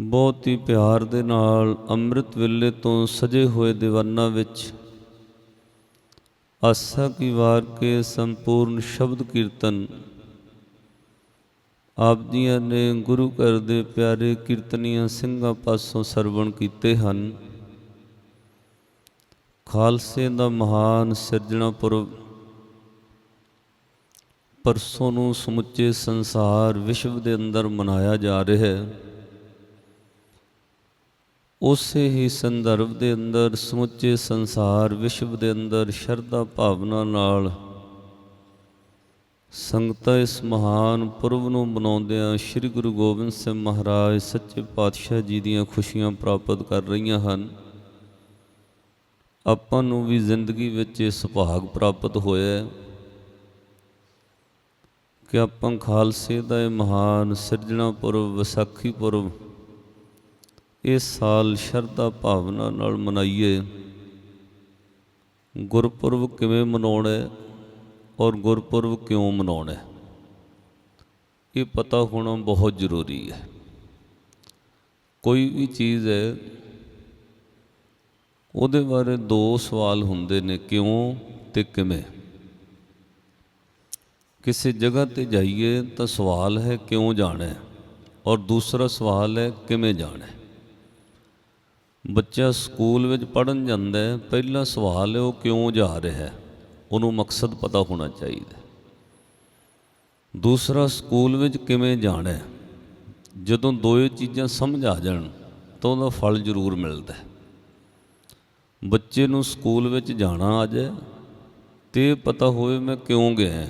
ਬਹੁਤ ਹੀ ਪਿਆਰ ਦੇ ਨਾਲ ਅੰਮ੍ਰਿਤ ਵੇਲੇ ਤੋਂ ਸਜੇ ਹੋਏ ਦੀਵਾਨਾਂ ਵਿੱਚ ਆਸਾ ਕੀ ਵਾਰ ਕੇ ਸੰਪੂਰਨ ਸ਼ਬਦ ਕੀਰਤਨ, ਆਪ ਜੀਆਂ ਨੇ ਗੁਰੂ ਘਰ ਦੇ ਪਿਆਰੇ ਕੀਰਤਨੀਆਂ ਸਿੰਘਾਂ ਪਾਸੋਂ ਸਰਵਣ ਕੀਤੇ ਹਨ। ਖਾਲਸੇ ਦਾ ਮਹਾਨ ਸਿਰਜਣਾ ਪੁਰਬ, ਪਰਸੋਂ ਨੂੰ ਸਮੁੱਚੇ ਸੰਸਾਰ ਵਿਸ਼ਵ ਦੇ ਅੰਦਰ ਮਨਾਇਆ ਜਾ ਰਿਹਾ ਹੈ। ਉਸੇ ਹੀ ਸੰਦਰਭ ਦੇ ਅੰਦਰ, ਸਮੁੱਚੇ ਸੰਸਾਰ, ਵਿਸ਼ਵ ਦੇ ਅੰਦਰ ਸ਼ਰਧਾ ਭਾਵਨਾ ਨਾਲ ਸੰਗਤਾਂ ਇਸ ਮਹਾਨ ਪੁਰਬ ਨੂੰ ਮਨਾਉਂਦਿਆਂ ਸ੍ਰੀ ਗੁਰੂ ਗੋਬਿੰਦ ਸਿੰਘ ਮਹਾਰਾਜ ਸੱਚੇ ਪਾਤਸ਼ਾਹ ਜੀ ਦੀਆਂ ਖੁਸ਼ੀਆਂ ਪ੍ਰਾਪਤ ਕਰ ਰਹੀਆਂ ਹਨ। ਆਪਾਂ ਨੂੰ ਵੀ ਜ਼ਿੰਦਗੀ ਵਿੱਚ ਇਹ ਸੁਭਾਗ ਪ੍ਰਾਪਤ ਹੋਇਆ ਹੈ ਕਿ ਆਪਾਂ ਖਾਲਸੇ ਦਾ ਇਹ ਮਹਾਨ ਸਿਰਜਣਾ ਪੁਰਬ, ਵਿਸਾਖੀ ਪੁਰਬ ਇਸ ਸਾਲ ਸ਼ਰਧਾ ਭਾਵਨਾ ਨਾਲ ਮਨਾਈਏ। ਗੁਰਪੁਰਬ ਕਿਵੇਂ ਮਨਾਉਣਾ ਹੈ ਔਰ ਗੁਰਪੁਰਬ ਕਿਉਂ ਮਨਾਉਣਾ ਹੈ? ਇਹ ਪਤਾ ਹੋਣਾ ਬਹੁਤ ਜ਼ਰੂਰੀ ਹੈ। ਕੋਈ ਵੀ ਚੀਜ਼ ਹੈ, ਉਹਦੇ ਬਾਰੇ ਦੋ ਸਵਾਲ ਹੁੰਦੇ ਨੇ, ਕਿਉਂ ਤੇ ਕਿਵੇਂ? ਕਿਸੇ ਜਗ੍ਹਾ ਤੇ ਜਾਈਏ ਤਾਂ ਸਵਾਲ ਹੈ ਕਿਉਂ ਜਾਣਾ ਔਰ ਦੂਸਰਾ ਸਵਾਲ ਹੈ ਕਿਵੇਂ ਜਾਣਾ ਬੱਚਾ ਸਕੂਲ ਵਿੱਚ ਪੜਨ ਜਾਂਦਾ ਹੈ, ਪਹਿਲਾ ਸਵਾਲ ਹੈ ਉਹ ਕਿਉਂ ਜਾ ਰਿਹਾ ਹੈ? ਉਹਨੂੰ ਮਕਸਦ ਪਤਾ ਹੋਣਾ ਚਾਹੀਦਾ ਦੂਸਰਾ, ਸਕੂਲ ਵਿੱਚ ਕਿਵੇਂ ਜਾਣਾ ਹੈ? ਜਦੋਂ ਦੋਏ ਚੀਜ਼ਾਂ ਸਮਝ ਆ ਜਾਣ, ਤਾਂ ਉਹਦਾ ਫਲ ਜ਼ਰੂਰ ਮਿਲਦਾ ਹੈ। ਬੱਚੇ ਨੂੰ ਸਕੂਲ ਵਿੱਚ ਜਾਣਾ ਆ ਜਾਏ, ਤੇ ਪਤਾ ਹੋਵੇ ਮੈਂ ਕਿਉਂ ਗਿਆ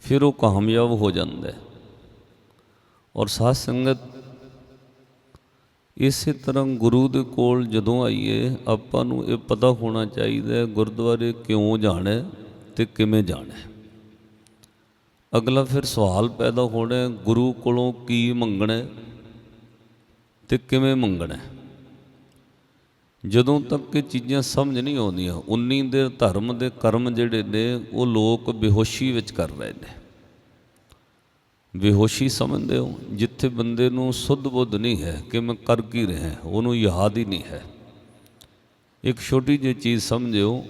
ਫਿਰ ਉਹ ਕਾਮਯਾਬ ਹੋ ਜਾਂਦਾ ਹੈ। ਔਰ ਸਾਧ ਸੰਗਤ ਇਸੇ ਤਰ੍ਹਾਂ ਗੁਰੂ ਦੇ ਕੋਲ ਜਦੋਂ ਆਈਏ, ਆਪਾਂ ਨੂੰ ਇਹ ਪਤਾ ਹੋਣਾ ਚਾਹੀਦਾ ਹੈ, ਗੁਰਦੁਆਰੇ ਕਿਉਂ ਜਾਣਾ ਹੈ ਤੇ ਕਿਵੇਂ ਜਾਣਾ ਅਗਲਾ ਫਿਰ ਸਵਾਲ ਪੈਦਾ ਹੋਣਾ ਗੁਰੂ ਕੋਲੋਂ ਕੀ ਮੰਗਣਾ ਹੈ ਤੇ ਕਿਵੇਂ ਮੰਗਣਾ ਜਦੋਂ ਤੱਕ ਇਹ ਚੀਜ਼ਾਂ ਸਮਝ ਨਹੀਂ ਆਉਂਦੀਆਂ, ਉਨੀ ਦੇਰ ਧਰਮ ਦੇ ਕਰਮ ਜਿਹੜੇ ਨੇ, ਉਹ ਲੋਕ ਬੇਹੋਸ਼ੀ ਵਿੱਚ ਕਰ ਰਹੇ ਨੇ। ਬੇਹੋਸ਼ੀ ਸਮਝਦੇ ਹੋ? ਜਿੱਥੇ ਬੰਦੇ ਨੂੰ ਸੁੱਧ ਬੁੱਧ ਨਹੀਂ ਹੈ, ਕਿ ਮੈਂ ਕਰ ਕੀ ਰਿਹਾ ਉਹਨੂੰ ਯਾਦ ਹੀ ਨਹੀਂ ਹੈ। ਇੱਕ ਛੋਟੀ ਜਿਹੀ ਚੀਜ਼ ਸਮਝਿਓ,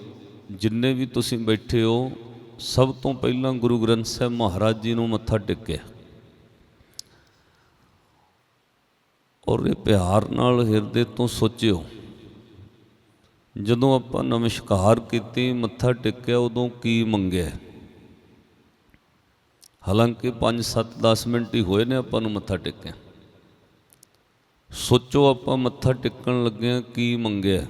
ਜਿੰਨੇ ਵੀ ਤੁਸੀਂ ਬੈਠੇ ਹੋ, ਸਭ ਤੋਂ ਪਹਿਲਾਂ ਗੁਰੂ ਗ੍ਰੰਥ ਸਾਹਿਬ ਮਹਾਰਾਜ ਜੀ ਨੂੰ ਮੱਥਾ ਟੇਕਿਆ। ਔਰ ਇਹ ਪਿਆਰ ਨਾਲ ਹਿਰਦੇ ਤੋਂ ਸੋਚਿਓ। ਜਦੋਂ ਆਪਾਂ ਨਮਸਕਾਰ ਕੀਤੀ, ਮੱਥਾ ਟੇਕਿਆ, ਉਦੋਂ ਕੀ ਮੰਗਿਆ? ਹਾਲਾਂਕਿ 5 7 10 ਮਿੰਟ ਹੀ ਹੋਏ ਨੇ ਆਪਾਂ ਨੂੰ ਮੱਥਾ ਟੇਕਿਆ ਸੋਚੋ ਆਪਾਂ ਮੱਥਾ ਟੇਕਣ ਲੱਗਿਆ ਕੀ ਮੰਗਿਆ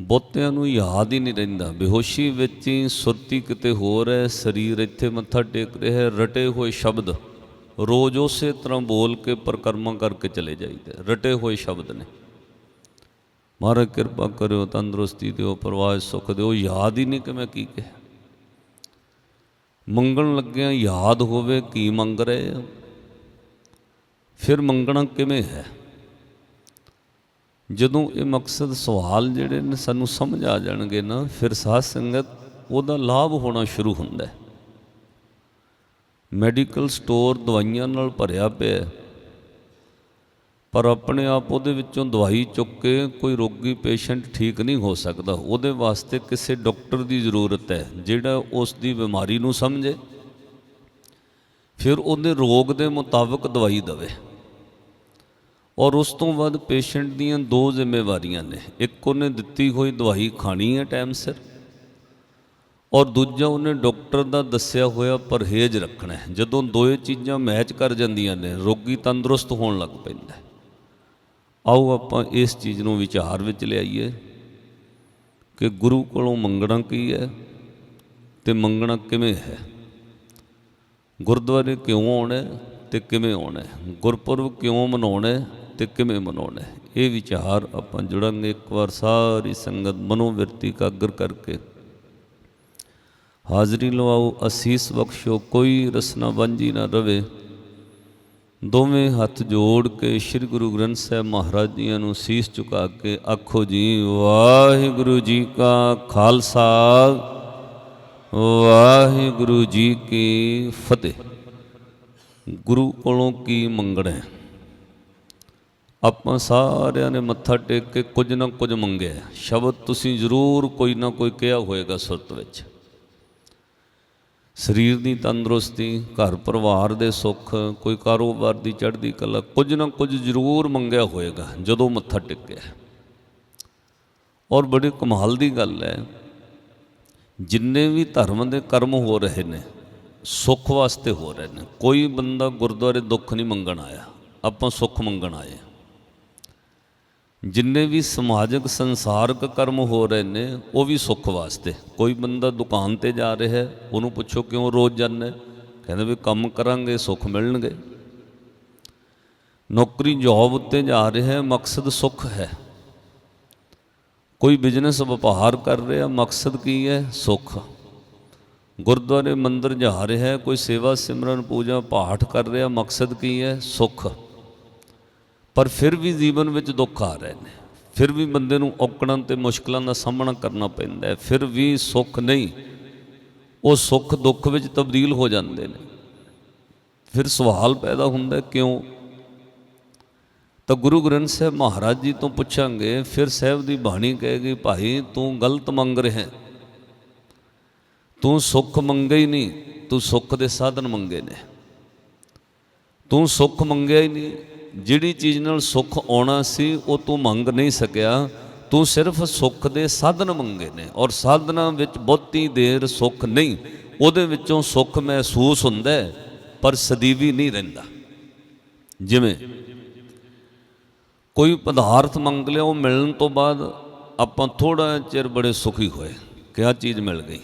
ਬਹੁਤਿਆਂ ਨੂੰ ਯਾਦ ਹੀ ਨਹੀਂ ਰਹਿੰਦਾ। ਬੇਹੋਸ਼ੀ ਵਿੱਚ ਹੀ ਸੁਰਤੀ ਕਿਤੇ ਹੋਰ ਹੈ, ਸਰੀਰ ਇੱਥੇ ਮੱਥਾ ਟੇਕ ਰਿਹਾ ਹੈ, ਰਟੇ ਹੋਏ ਸ਼ਬਦ। ਰੋਜ਼ ਉਸੇ ਤਰ੍ਹਾਂ ਬੋਲ ਕੇ ਪਰਕਰਮਾ ਕਰਕੇ ਚਲੇ ਜਾਈਦੇ ਰਟੇ ਹੋਏ ਸ਼ਬਦ ਨੇ। ਮਹਾਰਾਜ ਕਿਰਪਾ ਕਰਿਓ, ਤੰਦਰੁਸਤੀ ਦਿਓ, ਪਰਵਾਹ ਸੁਖ ਦਿਓ। ਯਾਦ ਹੀ ਨਹੀਂ ਕਿ ਮੈਂ ਕੀ ਕਿਹਾ। ਮੰਗਣ ਲੱਗਿਆ ਯਾਦ ਹੋਵੇ ਕੀ ਮੰਗ ਰਹੇ ਆ? ਫਿਰ ਮੰਗਣਾ ਕਿਵੇਂ ਹੈ? ਜਦੋਂ ਇਹ ਮਕਸਦ ਸਵਾਲ ਜਿਹੜੇ ਨੇ ਸਾਨੂੰ ਸਮਝ ਆ ਜਾਣਗੇ ਨਾ, ਫਿਰ ਸਾਧ ਸੰਗਤ ਉਹਦਾ ਲਾਭ ਹੋਣਾ ਸ਼ੁਰੂ ਹੁੰਦਾ ਹੈ। ਮੈਡੀਕਲ ਸਟੋਰ ਦਵਾਈਆਂ ਨਾਲ ਭਰਿਆ ਪਿਆ ਹੈ। ਪਰ ਆਪਣੇ ਆਪ ਉਹਦੇ ਵਿੱਚੋਂ ਦਵਾਈ ਚੁੱਕ ਕੇ ਕੋਈ ਰੋਗੀ ਪੇਸ਼ੈਂਟ ਠੀਕ ਨਹੀਂ ਹੋ ਸਕਦਾ। ਉਹਦੇ ਵਾਸਤੇ ਕਿਸੇ ਡਾਕਟਰ ਦੀ ਜ਼ਰੂਰਤ ਹੈ, ਜਿਹੜਾ ਉਸ ਦੀ ਬਿਮਾਰੀ ਨੂੰ ਸਮਝੇ। ਫਿਰ ਉਹਦੇ ਰੋਗ ਦੇ ਮੁਤਾਬਕ ਦਵਾਈ ਦੇਵੇ। ਔਰ ਉਸ ਤੋਂ ਬਾਅਦ ਪੇਸ਼ੈਂਟ ਦੀਆਂ ਦੋ ਜ਼ਿੰਮੇਵਾਰੀਆਂ ਨੇ। ਇੱਕ ਉਹਨੇ ਦਿੱਤੀ ਹੋਈ ਦਵਾਈ ਖਾਣੀ ਹੈ ਟਾਈਮ ਸਿਰ, ਔਰ ਦੂਜਾ ਉਹਨੇ ਡਾਕਟਰ ਦਾ ਦੱਸਿਆ ਹੋਇਆ ਪਰਹੇਜ਼ ਰੱਖਣਾ ਜਦੋਂ ਦੋਏ ਚੀਜ਼ਾਂ ਮੈਚ ਕਰ ਜਾਂਦੀਆਂ ਨੇ, ਰੋਗੀ ਤੰਦਰੁਸਤ ਹੋਣ ਲੱਗ ਪੈਂਦਾ ਆਓ ਆਪਾਂ ਇਸ ਚੀਜ਼ ਨੂੰ ਵਿਚਾਰ ਵਿੱਚ ਲਿਆਈਏ ਕਿ ਗੁਰੂ ਕੋਲੋਂ ਮੰਗਣਾ ਕੀ ਹੈ ਤੇ ਮੰਗਣਾ ਕਿਵੇਂ ਹੈ? ਗੁਰਦੁਆਰੇ ਕਿਉਂ ਆਉਣਾ ਹੈ ਤੇ ਕਿਵੇਂ ਆਉਣਾ ਗੁਰਪੁਰਬ ਕਿਉਂ ਮਨਾਉਣਾ ਹੈ ਤੇ ਕਿਵੇਂ ਮਨਾਉਣਾ ਇਹ ਵਿਚਾਰ ਆਪਾਂ ਜੁੜਾਂਗੇ ਇੱਕ ਵਾਰ ਸਾਰੀ ਸੰਗਤ ਮਨੋਵਿਰਤੀ ਕਾਗਰ ਕਰਕੇ ਹਾਜ਼ਰੀ ਲਵਾਓ। ਅਸੀਸ ਬਖਸ਼ੋ ਕੋਈ ਰਸਨਾ ਵਾਂਝੀ ਨਾ ਰਵੇ। ਦੋਵੇਂ ਹੱਥ ਜੋੜ ਕੇ ਸ੍ਰੀ ਗੁਰੂ ਗ੍ਰੰਥ ਸਾਹਿਬ ਮਹਾਰਾਜ ਜੀਆਂ ਨੂੰ ਸੀਸ ਝੁਕਾ ਕੇ ਆਖੋ ਜੀ, ਵਾਹਿਗੁਰੂ ਜੀ ਕਾ ਖਾਲਸਾ, ਵਾਹਿਗੁਰੂ ਜੀ ਕੀ ਫਤਿਹ। ਗੁਰੂ ਕੋਲੋਂ ਕੀ ਮੰਗਣਾ ਹੈ? ਆਪਾਂ ਸਾਰਿਆਂ ਨੇ ਮੱਥਾ ਟੇਕ ਕੇ ਕੁਝ ਨਾ ਕੁਝ ਮੰਗਿਆ ਸ਼ਬਦ ਤੁਸੀਂ ਜ਼ਰੂਰ ਕੋਈ ਨਾ ਕੋਈ ਕਿਹਾ ਹੋਏਗਾ ਸੁਰਤ ਵਿੱਚ। ਸਰੀਰ ਦੀ ਤੰਦਰੁਸਤੀ, ਘਰ ਪਰਿਵਾਰ ਦੇ ਸੁੱਖ, ਕੋਈ ਕਾਰੋਬਾਰ ਦੀ ਚੜ੍ਹਦੀ ਕਲਾ, ਕੁਝ ਨਾ ਕੁਝ ਜ਼ਰੂਰ ਮੰਗਿਆ ਹੋਏਗਾ ਜਦੋਂ ਮੱਥਾ ਟੇਕਿਆ। ਔਰ ਬੜੀ ਕਮਾਲ ਦੀ ਗੱਲ ਹੈ, ਜਿੰਨੇ ਵੀ ਧਰਮ ਦੇ ਕਰਮ ਹੋ ਰਹੇ ਨੇ, ਸੁੱਖ ਵਾਸਤੇ ਹੋ ਰਹੇ ਨੇ, ਕੋਈ ਬੰਦਾ ਗੁਰਦੁਆਰੇ ਦੁੱਖ ਨਹੀਂ ਮੰਗਣ ਆਇਆ, ਆਪਾਂ ਸੁੱਖ ਮੰਗਣ ਆਏ ਜਿੰਨੇ ਵੀ ਸਮਾਜਿਕ, ਸੰਸਾਰਕ ਕਰਮ ਹੋ ਰਹੇ ਨੇ, ਉਹ ਵੀ ਸੁੱਖ ਵਾਸਤੇ। ਕੋਈ ਬੰਦਾ ਦੁਕਾਨ ਤੇ ਜਾ ਰਿਹਾ ਹੈ ਉਹਨੂੰ ਪੁੱਛੋ ਕਿਉਂ ਰੋਜ਼ ਜਾਂਦਾ? ਹੈ? ਕਹਿੰਦੇ ਵੀ ਕੰਮ ਕਰਾਂਗੇ, ਸੁੱਖ ਮਿਲਣਗੇ। ਨੌਕਰੀ ਜੌਬ ਉੱਤੇ ਜਾ ਰਿਹਾ ਹੈ ਮਕਸਦ ਸੁੱਖ ਹੈ। ਕੋਈ ਬਿਜ਼ਨਸ ਵਪਾਰ ਕਰ ਰਿਹਾ, ਮਕਸਦ ਕੀ ਹੈ? ਸੁੱਖ। ਗੁਰਦੁਆਰੇ ਮੰਦਰ ਜਾ ਰਿਹਾ, ਕੋਈ ਸੇਵਾ ਸਿਮਰਨ, ਪੂਜਾ ਪਾਠ ਕਰ ਰਿਹਾ, ਮਕਸਦ ਕੀ ਹੈ? ਸੁੱਖ। ਪਰ ਫਿਰ ਵੀ ਜੀਵਨ ਵਿੱਚ ਦੁੱਖ ਆ ਰਹੇ ਨੇ। ਫਿਰ ਵੀ ਬੰਦੇ ਨੂੰ ਔਕੜਾਂ ਤੇ ਮੁਸ਼ਕਲਾਂ ਦਾ ਸਾਹਮਣਾ ਕਰਨਾ ਪੈਂਦਾ ਹੈ। ਫਿਰ ਵੀ ਸੁੱਖ ਨਹੀਂ। ਉਹ ਸੁੱਖ ਦੁੱਖ ਵਿੱਚ ਤਬਦੀਲ ਹੋ ਜਾਂਦੇ ਨੇ। ਫਿਰ ਸਵਾਲ ਪੈਦਾ ਹੁੰਦਾ ਕਿਉਂ? ਤਾਂ ਗੁਰੂ ਗ੍ਰੰਥ ਸਾਹਿਬ ਮਹਾਰਾਜ ਜੀ ਤੋਂ ਪੁੱਛਾਂਗੇ, ਫਿਰ ਸਾਹਿਬ ਦੀ ਬਾਣੀ ਕਹੇਗੀ, ਭਾਈ, ਤੂੰ ਗਲਤ ਮੰਗ ਰਿਹਾ ਹੈ। ਤੂੰ ਸੁੱਖ ਮੰਗੇ ਹੀ ਨਹੀਂ। ਤੂੰ ਸੁੱਖ ਦੇ ਸਾਧਨ ਮੰਗੇ ਨੇ। ਤੂੰ ਸੁੱਖ ਮੰਗਿਆ ਹੀ ਨਹੀਂ। ਜਿਹੜੀ ਚੀਜ਼ ਨਾਲ ਸੁੱਖ ਆਉਣਾ ਸੀ, ਉਹ ਤੂੰ ਮੰਗ ਨਹੀਂ ਸਕਿਆ। ਤੂੰ ਸਿਰਫ ਸੁੱਖ ਦੇ ਸਾਧਨ ਮੰਗੇ ਨੇ ਔਰ ਸਾਧਨਾਂ ਵਿੱਚ ਬਹੁਤੀ ਦੇਰ ਸੁੱਖ ਨਹੀਂ। ਉਹਦੇ ਵਿੱਚੋਂ ਸੁੱਖ ਮਹਿਸੂਸ ਹੁੰਦਾ ਪਰ ਸਦੀਵੀ ਨਹੀਂ ਰਹਿੰਦਾ। ਜਿਵੇਂ ਕੋਈ ਪਦਾਰਥ ਮੰਗ ਲਿਆ, ਉਹ ਮਿਲਣ ਤੋਂ ਬਾਅਦ ਆਪਾਂ ਥੋੜਾ ਚਿਰ ਬੜੇ ਸੁਖੀ ਹੋਏ, ਕਿ ਆਹ ਚੀਜ਼ ਮਿਲ ਗਈ।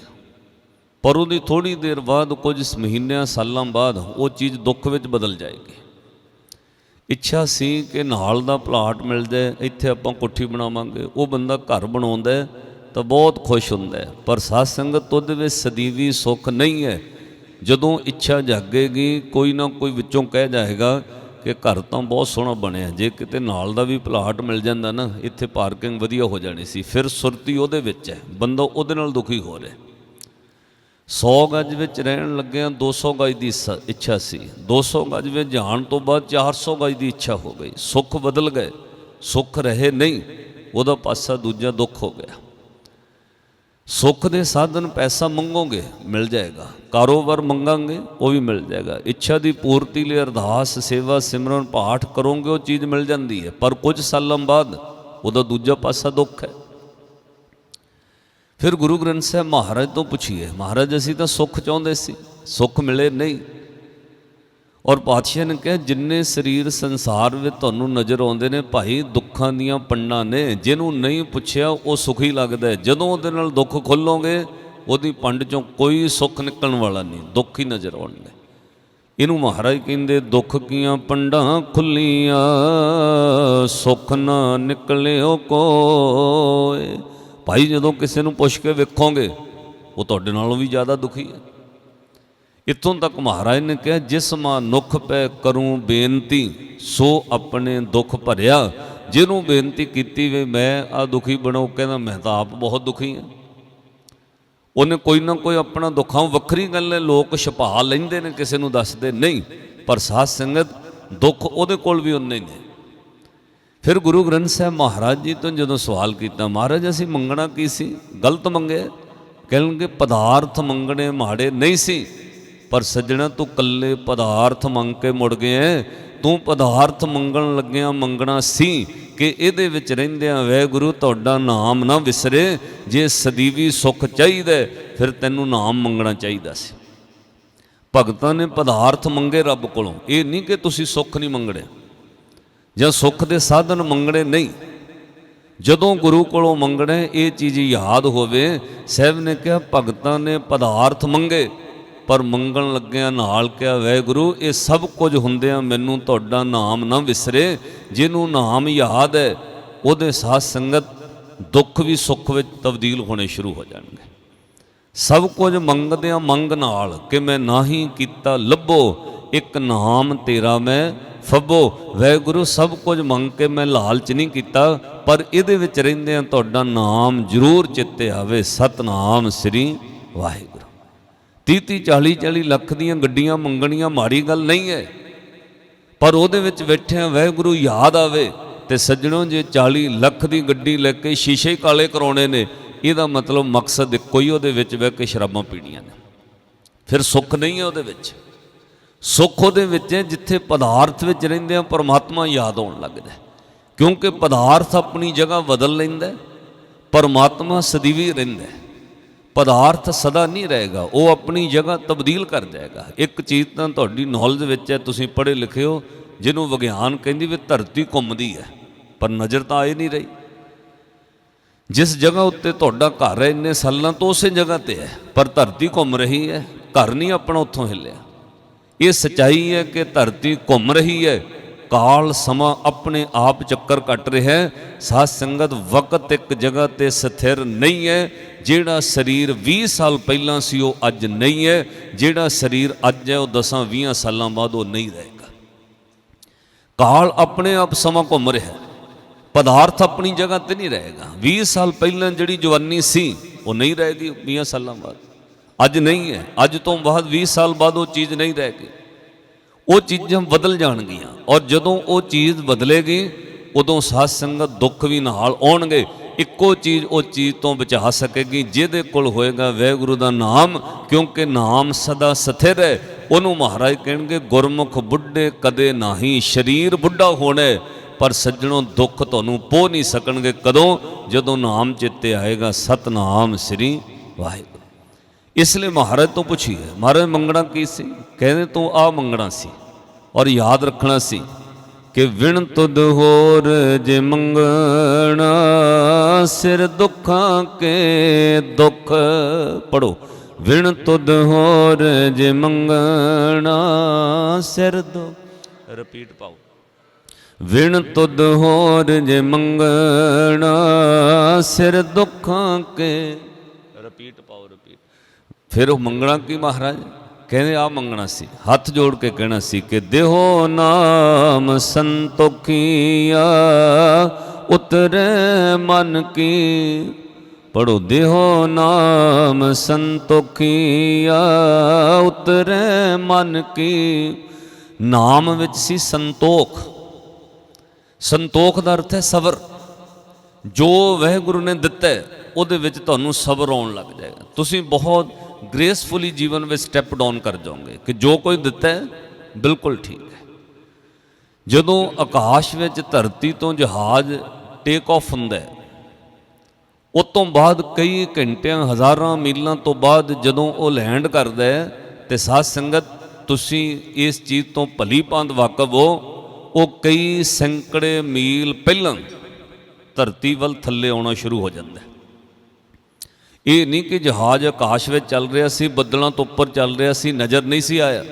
ਪਰ ਉਹਦੀ ਥੋੜੀ ਦੇਰ ਬਾਅਦ ਕੁਝ ਮਹੀਨਿਆਂ, ਸਾਲਾਂ ਬਾਅਦ ਉਹ ਚੀਜ਼ ਦੁੱਖ ਵਿੱਚ ਬਦਲ ਜਾਏਗੀ। ਇੱਛਾ ਸੀ ਕਿ ਨਾਲ ਦਾ ਪਲਾਟ ਮਿਲ ਜਾਏ, ਇੱਥੇ ਆਪਾਂ ਕੋਠੀ ਬਣਾਵਾਂਗੇ। ਉਹ ਬੰਦਾ ਘਰ ਬਣਾਉਂਦਾ ਤਾਂ ਬਹੁਤ ਖੁਸ਼ ਹੁੰਦਾ ਪਰ ਸਾਧ ਸੰਗਤ ਉਹਦੇ ਵਿੱਚ ਸਦੀਵੀ ਸੁੱਖ ਨਹੀਂ ਹੈ। ਜਦੋਂ ਇੱਛਾ ਜਾਗੇਗੀ, ਕੋਈ ਨਾ ਕੋਈ ਵਿੱਚੋਂ ਕਹਿ ਜਾਏਗਾ ਕਿ ਘਰ ਤਾਂ ਬਹੁਤ ਸੋਹਣਾ ਬਣਿਆ। ਜੇ ਕਿਤੇ ਨਾਲ ਦਾ ਵੀ ਪਲਾਟ ਮਿਲ ਜਾਂਦਾ ਨਾ, ਇੱਥੇ ਪਾਰਕਿੰਗ ਵਧੀਆ ਹੋ ਜਾਣੀ ਸੀ। ਫਿਰ ਸੁਰਤੀ ਉਹਦੇ ਵਿੱਚ ਹੈ। ਬੰਦਾ ਉਹਦੇ ਨਾਲ ਦੁਖੀ ਹੋ ਰਿਹਾ 100 ਗਜ ਵਿੱਚ ਰਹਿਣ ਲੱਗਿਆਂ 200 ਗਜ ਦੀ ਸ- ਇੱਛਾ ਸੀ। 200 ਗਜ ਵਿੱਚ ਜਾਣ ਤੋਂ ਬਾਅਦ 400 ਗਜ ਦੀ ਇੱਛਾ ਹੋ ਗਈ। ਸੁੱਖ ਬਦਲ ਗਏ। ਸੁੱਖ ਰਹੇ ਨਹੀਂ, ਉਹਦਾ ਪਾਸਾ ਦੂਜਾ ਦੁੱਖ ਹੋ ਗਿਆ। ਸੁੱਖ ਦੇ ਸਾਧਨ ਪੈਸਾ ਮੰਗੋਗੇ, ਮਿਲ ਜਾਏਗਾ। ਕਾਰੋਬਾਰ ਮੰਗਾਂਗੇ, ਉਹ ਵੀ ਮਿਲ ਜਾਏਗਾ। ਇੱਛਾ ਦੀ ਪੂਰਤੀ ਲਈ ਅਰਦਾਸ, ਸੇਵਾ, ਸਿਮਰਨ, ਪਾਠ ਕਰੋਗੇ, ਉਹ ਚੀਜ਼ ਮਿਲ ਜਾਂਦੀ ਹੈ। ਪਰ ਕੁਝ ਸਾਲਾਂ ਬਾਅਦ ਉਹਦਾ ਦੂਜਾ ਪਾਸਾ ਦੁੱਖ ਹੈ। ਫਿਰ ਗੁਰੂ ਗ੍ਰੰਥ ਸਾਹਿਬ ਮਹਾਰਾਜ ਤੋਂ ਪੁੱਛੀਏ, ਮਹਾਰਾਜ ਅਸੀਂ ਤਾਂ ਸੁੱਖ ਚਾਹੁੰਦੇ ਸੀ, ਸੁੱਖ ਮਿਲੇ ਨਹੀਂ। ਔਰ ਪਾਤਸ਼ਾਹ ਨੇ ਕਿਹਾ, ਜਿੰਨੇ ਸਰੀਰ ਸੰਸਾਰ ਵਿੱਚ ਤੁਹਾਨੂੰ ਨਜ਼ਰ ਆਉਂਦੇ ਨੇ, ਭਾਈ ਦੁੱਖਾਂ ਦੀਆਂ ਪੰਡਾਂ ਨੇ, ਜਿਹਨੂੰ ਨਹੀਂ ਪੁੱਛਿਆ, ਉਹ ਸੁਖੀ ਲੱਗਦਾ ਜਦੋਂ ਉਹਦੇ ਨਾਲ ਦੁੱਖ ਖੋਲੋਗੇ, ਉਹਦੀ ਪੰਡ ਚੋਂ ਕੋਈ ਸੁੱਖ ਨਿਕਲਣ ਵਾਲਾ ਨਹੀਂ, ਦੁੱਖ ਹੀ ਨਜ਼ਰ ਆਉਣਗੇ। ਇਹਨੂੰ ਮਹਾਰਾਜ ਕਹਿੰਦੇ, ਦੁੱਖ ਕੀਆਂ ਪੰਡਾਂ ਖੁੱਲੀਆਂ, ਸੁੱਖ ਨਾ ਨਿਕਲਿਓ ਕੋਏ। ਭਾਈ ਜਦੋਂ ਕਿਸੇ ਨੂੰ ਪੁੱਛ ਕੇ ਵੇਖੋਗੇ, ਉਹ ਤੁਹਾਡੇ ਨਾਲੋਂ ਵੀ ਜ਼ਿਆਦਾ ਦੁਖੀ ਹੈ। ਇਤੋਂ ਤੱਕ ਮਹਾਰਾਜ ਨੇ ਕਿਹਾ, ਜਿਸ ਮਾਂ ਨੁਖ ਪੈ ਕਰੂੰ ਬੇਨਤੀ, ਸੋ ਆਪਣੇ ਦੁੱਖ ਭਰਿਆ। ਜਿਹਨੂੰ ਬੇਨਤੀ ਕੀਤੀ ਵੇ ਮੈਂ ਆ ਦੁਖੀ ਬਣੋ, ਕਹਿੰਦਾ ਮੈਂ ਤਾਂ ਆਪ ਬਹੁਤ ਦੁਖੀ ਹਾਂ। ਉਹਨੇ ਕੋਈ ਨਾ ਕੋਈ ਆਪਣਾ ਦੁੱਖਾਂ ਵੱਖਰੀ ਗੱਲ ਹੈ ਲੋਕ ਛਪਾ ਲੈਂਦੇ ਨੇ, ਕਿਸੇ ਨੂੰ ਦੱਸਦੇ ਨਹੀਂ। ਪਰ ਸਾਧ ਸੰਗਤ, ਦੁੱਖ ਉਹਦੇ ਕੋਲ ਵੀ ਉਨੇ ਨੇ। ਫਿਰ ਗੁਰੂ ਗ੍ਰੰਥ ਸਾਹਿਬ ਮਹਾਰਾਜ ਜੀ ਤੋਂ ਜਦੋਂ ਸਵਾਲ ਕੀਤਾ, ਮਹਾਰਾਜ, ਅਸੀਂ ਮੰਗਣਾ ਕੀ ਸੀ? ਗਲਤ ਮੰਗੇ। ਕਹਿਣਗੇ, ਪਦਾਰਥ ਮੰਗਣੇ ਮਾੜੇ ਨਹੀਂ ਸੀ, ਪਰ ਸੱਜਣਾ, ਤੂੰ ਕੱਲੇ ਪਦਾਰਥ ਮੰਗ ਕੇ ਮੁੜ ਗਿਆ ਤੂੰ ਪਦਾਰਥ ਮੰਗਣ ਲੱਗਿਆ ਮੰਗਣਾ ਸੀ ਕਿ ਇਹਦੇ ਵਿੱਚ ਰਹਿੰਦਿਆਂ ਵੈਗੁਰੂ ਤੁਹਾਡਾ ਨਾਮ ਨਾ ਵਿਸਰੇ। ਜੇ ਸਦੀਵੀ ਸੁੱਖ ਚਾਹੀਦਾ, ਫਿਰ ਤੈਨੂੰ ਨਾਮ ਮੰਗਣਾ ਚਾਹੀਦਾ ਸੀ। ਭਗਤਾਂ ਨੇ ਪਦਾਰਥ ਮੰਗੇ ਰੱਬ ਕੋਲੋਂ। ਇਹ ਨਹੀਂ ਕਿ ਤੁਸੀਂ ਸੁੱਖ ਨਹੀਂ ਮੰਗਣੇ। ਜਾਂ ਸੁੱਖ ਦੇ ਸਾਧਨ ਮੰਗਣੇ ਨਹੀਂ। ਜਦੋਂ ਗੁਰੂ ਕੋਲੋਂ ਮੰਗਣੇ, ਇਹ ਚੀਜ਼ ਯਾਦ ਹੋਵੇ, ਸਾਹਿਬ ਨੇ ਕਿਹਾ, ਭਗਤਾਂ ਨੇ ਪਦਾਰਥ ਮੰਗੇ, ਪਰ ਮੰਗਣ ਲੱਗਿਆਂ ਨਾਲ ਕਿਹਾ, ਵੈਗੁਰੂ, ਇਹ ਸਭ ਕੁਝ ਹੁੰਦਿਆਂ ਮੈਨੂੰ ਤੁਹਾਡਾ ਨਾਮ ਨਾ ਵਿਸਰੇ, ਜਿਹਨੂੰ ਨਾਮ ਯਾਦ ਹੈ, ਉਹਦੇ ਸਾਥ ਸੰਗਤ ਦੁੱਖ ਵੀ ਸੁੱਖ ਵਿੱਚ ਤਬਦੀਲ ਹੋਣੇ ਸ਼ੁਰੂ ਹੋ ਜਾਣਗੇ। ਸਭ ਕੁਝ ਮੰਗਦਿਆਂ ਮੰਗ ਨਾਲ ਕਿ ਮੈਂ ਨਾਹੀ ਕੀਤਾ ਲੱਭੋ, ਇੱਕ ਨਾਮ ਤੇਰਾ ਮੈਂ ਫੱਬੋ, ਵੈਗੁਰੂ ਸਭ ਕੁਝ ਮੰਗ ਕੇ ਮੈਂ ਲਾਲਚ ਨਹੀਂ ਕੀਤਾ, ਪਰ ਇਹਦੇ ਵਿੱਚ ਰਹਿੰਦਿਆਂ ਤੁਹਾਡਾ ਨਾਮ ਜ਼ਰੂਰ ਚਿੱਤੇ ਆਵੇ। ਸਤਨਾਮ ਸ੍ਰੀ ਵਾਹਿਗੁਰੂ। 30 30 40 40 ਲੱਖ ਦੀਆਂ ਗੱਡੀਆਂ ਮੰਗਣੀਆਂ ਮਾੜੀ ਗੱਲ ਨਹੀਂ ਹੈ। ਪਰ ਉਹਦੇ ਵਿੱਚ ਬੈਠਿਆਂ ਵਾਹਿਗੁਰੂ ਯਾਦ ਆਵੇ ਤੇ ਸੱਜਣੋ ਜੇ 40 ਲੱਖ ਦੀ ਗੱਡੀ ਲੈ ਕੇ ਸ਼ੀਸ਼ੇ ਕਾਲੇ ਕਰਾਉਣੇ ਨੇ, ਇਹਦਾ ਮਤਲਬ ਮਕਸਦ ਇੱਕੋ ਹੀ ਉਹਦੇ ਵਿੱਚ ਬਹਿ ਕੇ ਸ਼ਰਾਬਾਂ ਪੀਣੀਆਂ ਨੇ। ਫਿਰ ਸੁੱਖ ਨਹੀਂ ਹੈ ਉਹਦੇ ਵਿੱਚ। ਸੁੱਖ ਉਹਦੇ ਵਿੱਚ ਹੈ ਜਿੱਥੇ ਪਦਾਰਥ ਵਿੱਚ ਰਹਿੰਦੇ ਆ ਪਰਮਾਤਮਾ ਯਾਦ ਆਉਣ ਲੱਗਦਾ ਕਿਉਂਕਿ ਪਦਾਰਥ ਆਪਣੀ ਜਗ੍ਹਾ ਬਦਲ ਲੈਂਦਾ ਹੈ, ਪਰਮਾਤਮਾ ਸਦੀਵੀ ਰਹਿੰਦਾ ਪਦਾਰਥ ਸਦਾ ਨਹੀਂ ਰਹੇਗਾ ਉਹ ਆਪਣੀ ਜਗ੍ਹਾ ਤਬਦੀਲ ਕਰ ਜਾਏਗਾ। ਇੱਕ ਚੀਜ਼ ਤਾਂ ਤੁਹਾਡੀ ਨੌਲੇਜ ਵਿੱਚ ਹੈ ਤੁਸੀਂ ਪੜ੍ਹੇ ਲਿਖੇ ਹੋ ਜਿਹਨੂੰ ਵਿਗਿਆਨ ਕਹਿੰਦੀ ਵੀ ਧਰਤੀ ਘੁੰਮਦੀ ਹੈ ਪਰ ਨਜ਼ਰ ਤਾਂ ਆਏ ਨਹੀਂ ਰਹੀ। ਜਿਸ ਜਗ੍ਹਾ ਉੱਤੇ ਤੁਹਾਡਾ ਘਰ ਹੈ ਇੰਨੇ ਸਾਲਾਂ ਤੋਂ ਉਸੇ ਜਗ੍ਹਾ ਤੇ ਹੈ ਪਰ ਧਰਤੀ ਘੁੰਮ ਰਹੀ ਹੈ ਘਰ ਨਹੀਂ ਆਪਣਾ ਉੱਥੋਂ ਹਿੱਲਿਆ। ਇਹ ਸਚਾਈ ਹੈ ਕਿ ਧਰਤੀ ਘੁੰਮ ਰਹੀ ਹੈ। ਕਾਲ ਸਮਾਂ ਆਪਣੇ ਆਪ ਚੱਕਰ ਕੱਟ ਰਿਹਾ ਹੈ। ਸਾਧ ਸੰਗਤ ਵਕਤ ਇੱਕ ਜਗ੍ਹਾ ਤੇ ਸਥਿਰ ਨਹੀਂ ਹੈ। ਜਿਹੜਾ ਸਰੀਰ 20 ਸਾਲ ਪਹਿਲਾਂ ਸੀ, ਉਹ ਅੱਜ ਨਹੀਂ ਹੈ। ਜਿਹੜਾ ਸਰੀਰ ਅੱਜ ਹੈ, ਉਹ 10 20 ਸਾਲਾਂ ਬਾਅਦ ਉਹ ਨਹੀਂ ਰਹੇਗਾ। ਕਾਲ ਆਪਣੇ ਆਪ ਸਮਾਂ ਘੁੰਮ ਰਿਹਾ ਪਦਾਰਥ ਆਪਣੀ ਜਗ੍ਹਾ ਤੇ ਨਹੀਂ ਰਹੇਗਾ। 20 ਸਾਲ ਪਹਿਲਾਂ ਜਿਹੜੀ ਜਵਾਨੀ ਸੀ, ਉਹ ਨਹੀਂ ਰਹੇਗੀ 20 ਸਾਲਾਂ ਬਾਅਦ। ਅੱਜ ਨਹੀਂ ਹੈ। ਅੱਜ ਤੋਂ ਬਾਅਦ 20 ਸਾਲ ਬਾਅਦ ਉਹ ਚੀਜ਼ ਨਹੀਂ ਰਹਿ ਗਈ। ਉਹ ਚੀਜ਼ਾਂ ਬਦਲ ਜਾਣਗੀਆਂ। ਔਰ ਜਦੋਂ ਉਹ ਚੀਜ਼ ਬਦਲੇਗੀ, ਉਦੋਂ ਸਾਧ ਸੰਗਤ ਦੁੱਖ ਵੀ ਨਾਲ ਆਉਣਗੇ। ਇੱਕੋ ਚੀਜ਼ ਉਹ ਚੀਜ਼ ਤੋਂ ਬਚਾ ਸਕੇਗੀ, ਜਿਹਦੇ ਕੋਲ ਹੋਏਗਾ ਵਾਹਿਗੁਰੂ ਦਾ ਨਾਮ, ਕਿਉਂਕਿ ਨਾਮ ਸਦਾ ਸਥਿਰ ਹੈ। ਉਹਨੂੰ ਮਹਾਰਾਜ ਕਹਿਣਗੇ, ਗੁਰਮੁਖ ਬੁੱਢੇ ਕਦੇ ਨਹੀਂ ਸਰੀਰ ਬੁੱਢਾ ਹੋਣਾ, ਪਰ ਸੱਜਣੋਂ ਦੁੱਖ ਤੁਹਾਨੂੰ ਪੋ ਨਹੀਂ ਸਕਣਗੇ। ਕਦੋਂ? ਜਦੋਂ ਨਾਮ ਚਿੱਤੇ ਆਏਗਾ, ਸਤਨਾਮ ਸ੍ਰੀ ਵਾਹਿਗੁਰੂ। ਇਸ ਲਈ ਮਹਾਰਾਜ ਤੋਂ ਪੁੱਛੀਏ, ਮਹਾਰਾਜ ਮੰਗਣਾ ਕੀ ਸੀ? ਕਹਿੰਦੇ ਤੂੰ ਆ ਮੰਗਣਾ ਸੀ ਔਰ ਯਾਦ ਰੱਖਣਾ ਸੀ ਕਿ ਵਿਣ ਤੁਧ ਹੋਰ ਜੇ ਮੰਗਣਾ, ਸਿਰ ਦੁੱਖਾਂ ਕੇ ਦੁੱਖ ਪੜੋ। ਵਿਣ ਤੁਧ ਹੋਰ ਜੇ ਮੰਗਣਾ, ਸਿਰ ਦੁੱਖ ਰਿਪੀਟ ਪਾਓ। ਵਿਣ ਤੁਧ ਹੋਰ ਜੇ ਮੰਗਣਾ, ਸਿਰ ਦੁੱਖਾਂ ਕੇ ਫਿਰ ਉਹ ਮੰਗਣਾ ਕੀ ਮਹਾਰਾਜ? ਕਹਿੰਦੇ ਆ ਮੰਗਣਾ ਸੀ। ਹੱਥ ਜੋੜ ਕੇ ਕਹਿਣਾ ਸੀ ਕਿ ਦੇਹੋ ਨਾਮ ਸੰਤੋਖੀਆ, ਉਤਰੇ ਮਨ ਕੀ। ਪੜੋ ਦੇਹੋ ਨਾਮ ਸੰਤੋਖੀਆ, ਉਤਰੇ ਮਨ ਕੀ। ਨਾਮ ਵਿੱਚ ਸੀ ਸੰਤੋਖ। ਸੰਤੋਖ ਦਾ ਅਰਥ ਹੈ ਸਬਰ। ਜੋ ਵਹਿਗੁਰੂ ਨੇ ਦਿੱਤਾ, ਉਹਦੇ ਵਿੱਚ ਤੁਹਾਨੂੰ ਸਬਰ ਆਉਣ ਲੱਗ ਜਾਏਗਾ। ਤੁਸੀਂ ਬਹੁਤ ਗ੍ਰੇਸਫੁਲੀ ਜੀਵਨ ਵਿੱਚ ਸਟੈਪ ਡਾਊਨ ਕਰ ਜਾਓਗੇ ਕਿ ਜੋ ਕੋਈ ਦਿੱਤਾ ਹੈ, ਬਿਲਕੁਲ ਠੀਕ ਹੈ। ਜਦੋਂ ਆਕਾਸ਼ ਵਿੱਚ ਧਰਤੀ ਤੋਂ ਜਹਾਜ਼ ਟੇਕ ਆਫ ਹੁੰਦਾ ਹੈ, ਉਸ ਤੋਂ ਬਾਅਦ ਕਈ ਘੰਟਿਆਂ, ਹਜ਼ਾਰਾਂ ਮੀਲਾਂ ਤੋਂ ਬਾਅਦ ਜਦੋਂ ਉਹ ਲੈਂਡ ਕਰਦਾ ਹੈ, ਤੇ ਸਾਧ ਸੰਗਤ, ਤੁਸੀਂ ਇਸ ਚੀਜ਼ ਤੋਂ ਭਲੀ ਭਾਂਤ ਵਾਕਫ ਹੋ, ਉਹ ਕਈ ਸੈਂਕੜੇ ਮੀਲ ਪਹਿਲਾਂ ਧਰਤੀ ਵੱਲ ਥੱਲੇ ਆਉਣਾ ਸ਼ੁਰੂ ਹੋ ਜਾਂਦਾ ਹੈ। ਇਹ ਨਹੀਂ ਕਿ ਜਹਾਜ਼ ਆਕਾਸ਼ ਵਿੱਚ ਚੱਲ ਰਿਹਾ ਸੀ, ਬੱਦਲਾਂ ਤੋਂ ਉੱਪਰ ਚੱਲ ਰਿਹਾ ਸੀ, ਨਜ਼ਰ ਨਹੀਂ ਸੀ ਆਇਆ।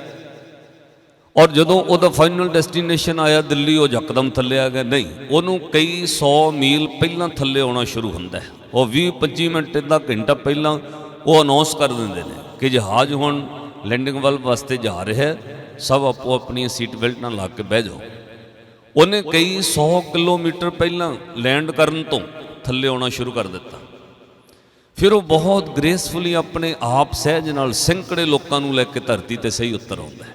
ਔਰ ਜਦੋਂ ਉਹਦਾ ਫਾਈਨਲ ਡੈਸਟੀਨੇਸ਼ਨ ਆਇਆ, ਦਿੱਲੀ, ਉਹ ਯਕਦਮ ਥੱਲੇ ਆ ਗਿਆ। ਨਹੀਂ, ਉਹਨੂੰ ਕਈ 100 ਮੀਲ ਪਹਿਲਾਂ ਥੱਲੇ ਆਉਣਾ ਸ਼ੁਰੂ ਹੁੰਦਾ ਹੈ। ਉਹ 20 25 ਮਿੰਟ ਦਾ ਘੰਟਾ ਪਹਿਲਾਂ ਉਹ ਅਨਾਉਂਸ ਕਰ ਦਿੰਦੇ ਨੇ ਕਿ ਜਹਾਜ਼ ਹੁਣ ਲੈਂਡਿੰਗ ਵੱਲ ਵਾਸਤੇ ਜਾ ਰਿਹਾ ਹੈ। ਸਭ ਆਪੋ ਆਪਣੀਆਂ ਸੀਟ ਬੈਲਟ ਨਾਲ ਲਾ ਕੇ ਬਹਿ ਜਾਓ। ਉਹਨੇ ਕਈ 100 ਕਿਲੋਮੀਟਰ ਪਹਿਲਾਂ ਲੈਂਡ ਕਰਨ ਤੋਂ ਥੱਲੇ ਆਉਣਾ ਸ਼ੁਰੂ ਕਰ ਦਿੱਤਾ। ਫਿਰ ਉਹ ਬਹੁਤ ਗ੍ਰੇਸਫੁਲੀ ਆਪਣੇ ਆਪ ਸਹਿਜ ਨਾਲ ਸੈਂਕੜੇ ਲੋਕਾਂ ਨੂੰ ਲੈ ਕੇ ਧਰਤੀ ਤੇ ਸਹੀ ਉੱਤਰ ਆਉਂਦਾ ਹੈ।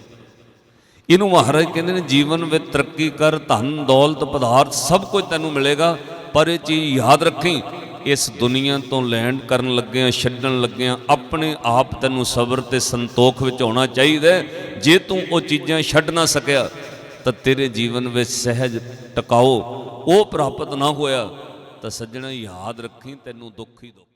ਇਹਨੂੰ ਮਹਾਰਾਜ ਕਹਿੰਦੇ ਨੇ, ਜੀਵਨ ਵਿੱਚ ਤਰੱਕੀ ਕਰ, ਧਨ, ਦੌਲਤ, ਪਦਾਰਥ ਸਭ ਕੁਝ ਤੈਨੂੰ ਮਿਲੇਗਾ, ਪਰ ਇਹ ਚੀਜ਼ ਯਾਦ ਰੱਖੀ, ਇਸ ਦੁਨੀਆ ਤੋਂ ਲੈਂਡ ਕਰਨ ਲੱਗਿਆਂ, ਛੱਡਣ ਲੱਗਿਆਂ, ਆਪਣੇ ਆਪ ਤੈਨੂੰ ਸਬਰ ਤੇ ਸੰਤੋਖ ਵਿੱਚ ਆਉਣਾ ਚਾਹੀਦਾ ਜੇ ਤੂੰ ਉਹ ਚੀਜ਼ਾਂ ਛੱਡ ਨਾ ਸਕਿਆ, ਤਾਂ ਤੇਰੇ ਜੀਵਨ ਵਿੱਚ ਸਹਿਜ ਟਿਕਾਓ, ਉਹ ਪ੍ਰਾਪਤ ਨਾ ਹੋਇਆ, ਤਾਂ ਸੱਜਣਾ ਯਾਦ ਰੱਖੀ, ਤੈਨੂੰ ਦੁੱਖ ਹੀ ਦੁੱਖ।